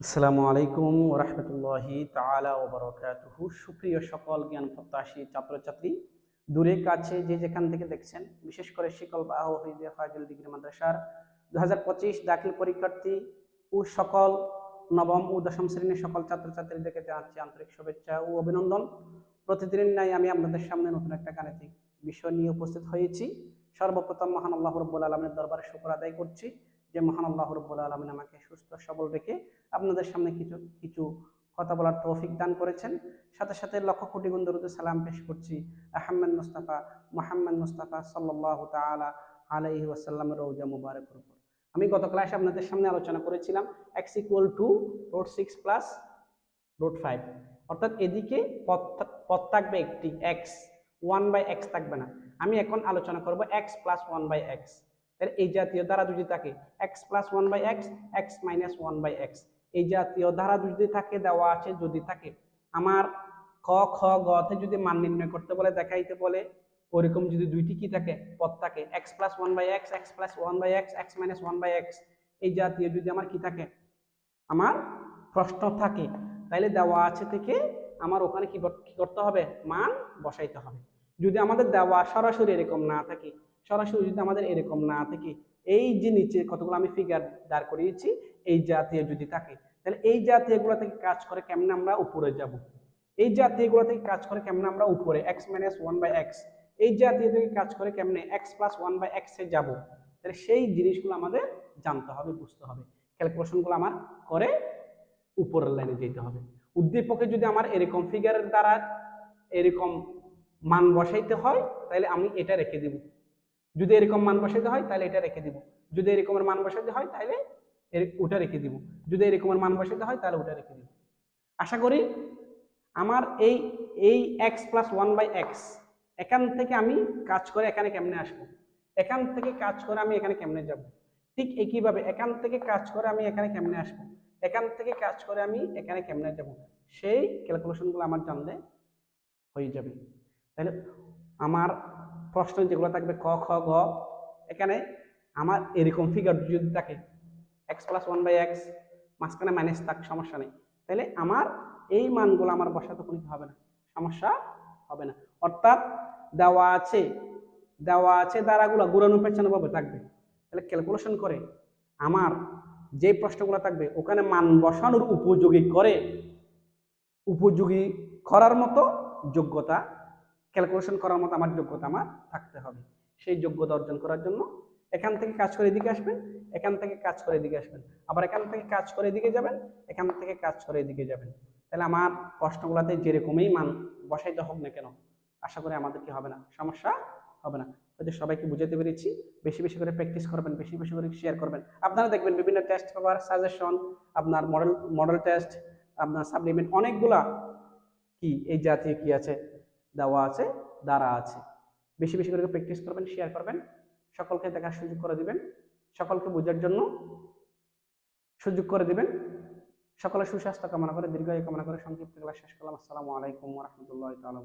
আসসালামু আলাইকুম রহমতুল্লাহি তালা ওবরকাতুহু। সুপ্রিয় সকল জ্ঞান প্রত্যাশী ছাত্রছাত্রী, দূরে কাছে যে যেখান থেকে দেখছেন, বিশেষ করে শিকল বাহ হইদিয়া ফাজুল ডিগ্রি মাদ্রাসার দু হাজার পঁচিশ দাখিল পরীক্ষার্থী ও সকল নবম ও দশম শ্রেণির সকল ছাত্রছাত্রীদেরকে জানাচ্ছি আন্তরিক শুভেচ্ছা ও অভিনন্দন। প্রতিদিনের ন্যায় আমি আপনাদের সামনে নতুন একটা গাণিতিক বিষয় নিয়ে উপস্থিত হয়েছি। সর্বপ্রথম মহান আল্লাহ রব্বুল আলমের দরবারে শুকর আদায় করছি। যে মহান আল্লাহ রব্বুল আলমিন আমাকে সুস্থ, সবল রেখে আপনাদের সামনে কিছু কিছু কথা বলার তৌফিক দান করেছেন। সাথে সাথে লক্ষ কোটি গুণ সালাম পেশ করছি আহমেদ মুস্তাফা, মোহাম্মদ মুস্তাফা সাল্লাহ তালা আলাইহি ওয়াসাল্লামের রৌজা মুবারকের উপর। আমি গত ক্লাসে আপনাদের সামনে আলোচনা করেছিলাম x equal to root six plus root five অর্থাৎ এদিকে পথ পথ থাকবে একটি এক্স ওয়ান বাই এক্স থাকবে না। আমি এখন আলোচনা করব x plus one by x তাহলে এই জাতীয় ধারা যদি থাকে x plus one by x x minus one by x এই জাতীয় ধারা যদি থাকে, দেওয়া আছে যদি থাকে। আমার ক খ গতে যদি মান নির্ণয় করতে বলে, দেখাইতে বলে, ওরকম যদি দুইটি কি থাকে, পদ থাকে x plus one by x x plus one by x x minus one by x এই জাতীয় যদি আমার কি থাকে, আমার প্রশ্ন থাকে, তাইলে দেওয়া আছে থেকে আমার ওখানে কি করতে হবে? মান বসাইতে হবে। যদি আমাদের দেওয়া সরাসরি এরকম না থাকে সরাসরি যদি আমাদের এরকম না থাকে, এই যে নিচে কতগুলো আমি ফিগার দাঁড় করিয়েছি, এই জাতীয় যদি থাকে, তাহলে এই জাতীয়গুলো থেকে কাজ করে কেমনে আমরা উপরে যাব? এই জাতীয়গুলো থেকে কাজ করে কেমনে আমরা উপরে x minus one by x এই জাতীয় থেকে কাজ করে কেমনে এক্স প্লাস ওয়ান বাই এক্সে যাব? তাহলে সেই জিনিসগুলো আমাদের জানতে হবে, বুঝতে হবে। ক্যালকুলেশনগুলো আমার করে উপরের লাইনে যেতে হবে। উদ্দীপকে যদি আমার এরকম ফিগারের দ্বারা এরকম মান বসাইতে হয়, তাহলে আমি এটা রেখে দিব। যদি এরকম মান বসাইতে হয়, তাহলে এটা রেখে দিব। যদি এরকমের মান বসাইতে হয়, তাহলে ওটা রেখে দিব। যদি এরকমের মান বসাইতে হয়, তাহলে ওটা রেখে দিব। আশা করি আমার এই এই x plus one by x এখান থেকে আমি কাজ করে এখানে কেমনে আসব? এখান থেকে কাজ করে আমি এখানে কেমনে যাব? ঠিক একইভাবে এখান থেকে কাজ করে আমি এখানে কেমনে আসব? এখান থেকে কাজ করে আমি এখানে কেমনে যাব? সেই ক্যালকুলেশনগুলো আমার জানলে হয়ে যাবে। তাহলে আমার প্রশ্ন যেগুলো থাকবে ক, খ গ এখানে আমার এরকম ফিগার যদি থাকে x plus one by x মাঝখানে মাইনাস থাক, সমস্যা নেই। তাহলে আমার এই মানগুলো আমার বসাতে কোনো হবে না, সমস্যা হবে না। অর্থাৎ দেওয়া আছে দেওয়া আছে দ্বারাগুলো গুড়ানো পেছানোভাবে থাকবে। তাহলে ক্যালকুলেশন করে আমার যে প্রশ্নগুলো থাকবে, ওখানে মান বসানোর উপযোগী করে, উপযোগী করার মতো যোগ্যতা ক্যালকুলেশন করার মতো আমার যোগ্যতা আমার থাকতে হবে। সেই যোগ্যতা অর্জন করার জন্য এখান থেকে কাজ করে এদিকে আসবেন, এখান থেকে কাজ করে এদিকে আসবেন, আবার এখান থেকে কাজ করে এদিকে যাবেন, এখান থেকে কাজ করে এদিকে যাবেন। তাহলে আমার প্রশ্নগুলোতে যেরকমই মান বসাইতে হোক না কেন, আশা করি আমাদের কি হবে না, সমস্যা হবে না। হয়তো সবাইকে বুঝাতে পেরেছি, বেশি বেশি করে প্র্যাকটিস করবেন, বেশি বেশি করে শেয়ার করবেন। আপনারা দেখবেন বিভিন্ন টেস্ট পেপার সাজেশন আপনার মডেল মডেল টেস্ট আপনার সাপ্লিমেন্ট অনেকগুলা কি, এই জাতীয় কি আছে দেওয়া আছে, দ্বারা আছে। বেশি বেশি করে প্র্যাকটিস করবেন শেয়ার করবেন, সকলকে দেখার সুযোগ করে দিবেন, সকলকে বোঝার জন্য সুযোগ করে দিবেন। সকলের সুস্বাস্থ্য কামনা করে, দীর্ঘায়ু কামনা করে সংক্ষিপ্ত ক্লাস শেষ করলাম। আসসালামু আলাইকুম রহমতুল্লাহ তালা